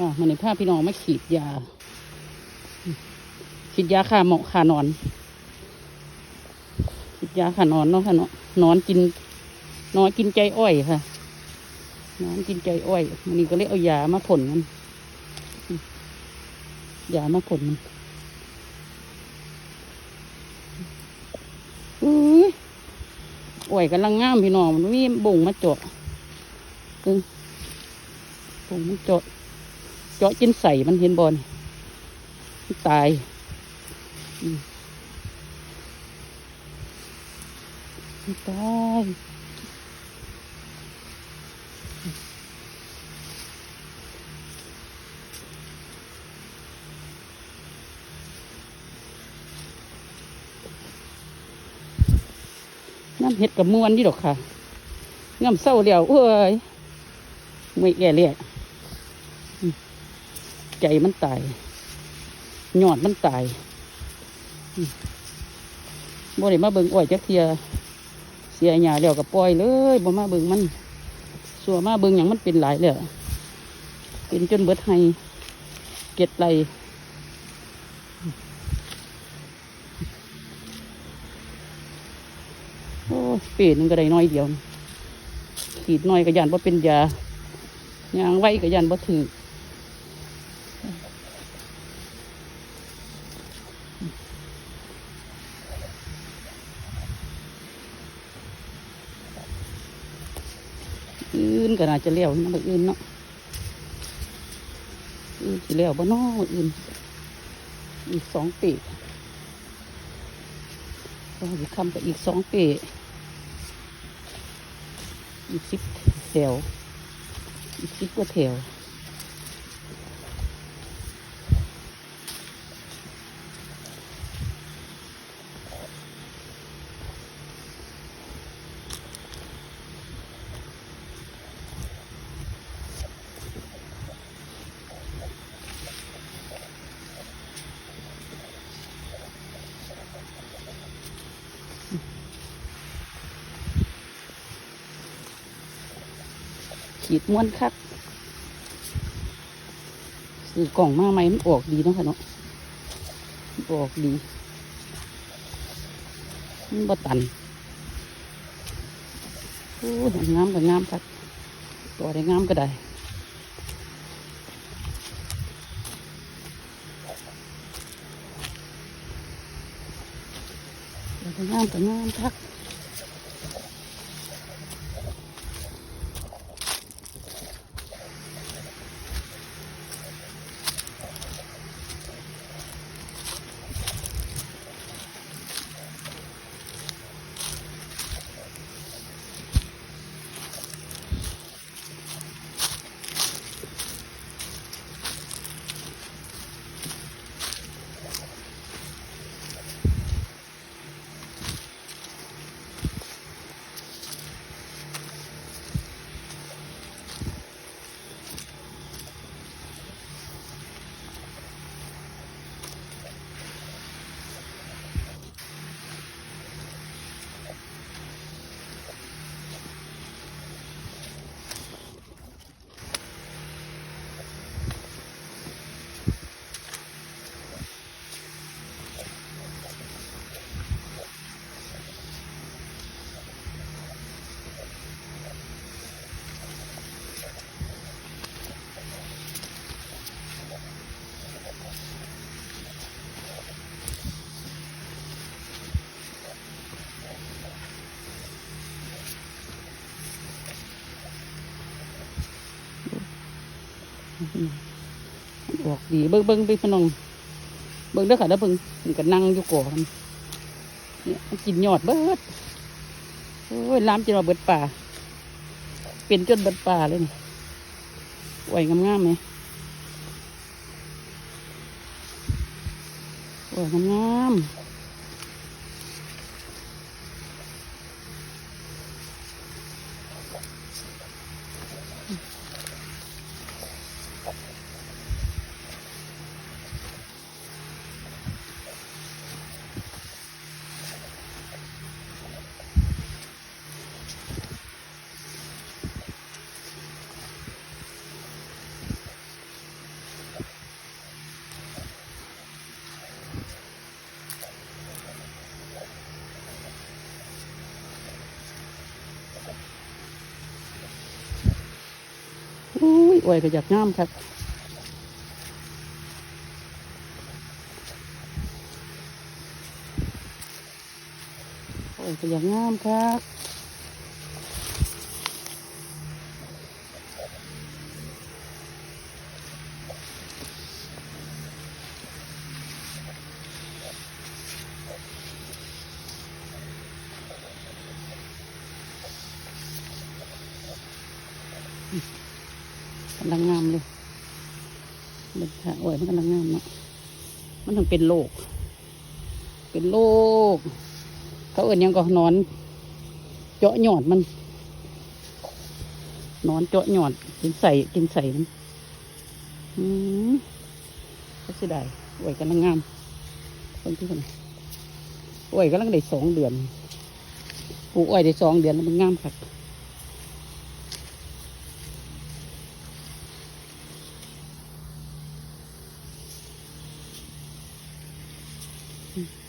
ค่ะมันในภาพพี่น้องมาขีดยา ขีดยาขาเหมาะขานอน ขีดยาขานอนเนาะค่ะเนาะนอนกินนอนกินใจอ้อยค่ะนอนกินใจอ้อยมันนี้ก็เลยเอายามาผลมันยามาผลมันอุ้ยอ้อยกำลังงามพี่น้องมันมีบ่งมาเจาะอิ้งบ่งมันเจาะ เจาะจินใส่มันเห็นบอลตายตายน้ำเห็ดกับมวนนี่ดอกค่ะน้ำเศร้าเดียวเอ้ยไม่แก่เลย ใจมันตายหยอดมันตายบ่ได้มาเบิ่งอ้อยจักเทียเสียหยาแล้วก็ปล่อยเลยบ่มาเบิ่งมันสัวมาเบิ่งอย่างมันเป็นหลายแล้วเป็นจนเบิดให้เก็ดไหลโอ้เปรนึงก็ได้น้อยเดียวขีดน้อยก็ยันว่าเป็นยายางไว้ก็ยันว่าถือ อื่น ก็น่าจะเลี้ยวนะแบบอื่นเนาะอื่นสิเลี้ยวบ่นออื่น อีกสองปีก็จะคำไปอีกสองปีอีกสิบแถวอีกสิบกว่าแถว ขีดม้วนคักซื้อกล่องมากไหมมันออกดีเนาะค่ะเนาะออกดีมันบ่ตันโอ้ยงามก็งามคักตัวได้งามก็ได้ตัวได้งามก็งามคัก ออกดีเบิ้งเบิ้งไปพนองเบิ้งเด้อค่ะเด้อเบิ้งมันก็นั่งอยู่ก่อนเนี่ยมันกินยอดเบิดโอ้ยล้ามจนเราเบิดป่าเป็นจนเบิดป่าเลยนี่ไหวงามๆไหมไหวงามๆ อ้อยก็อยากงามครับอ้อยก็อยากงามครับอืม กำลังงามเลยมันค่ะอ้ยมันกำลังงามเนาะมันถึงเป็นโรคเป็นโรคเขาเอื่นยังก็นอน เจาะหยอดมันนอนเจาะหยอดกินใส่กินใส่มันอืมก็สิได้อ้ยกำลังงามคนที่คนโอ้ยกำลังได้สองเดือนปลูกอ้อยได้สองเดือนแล้วมันงามครับ Mm-hmm.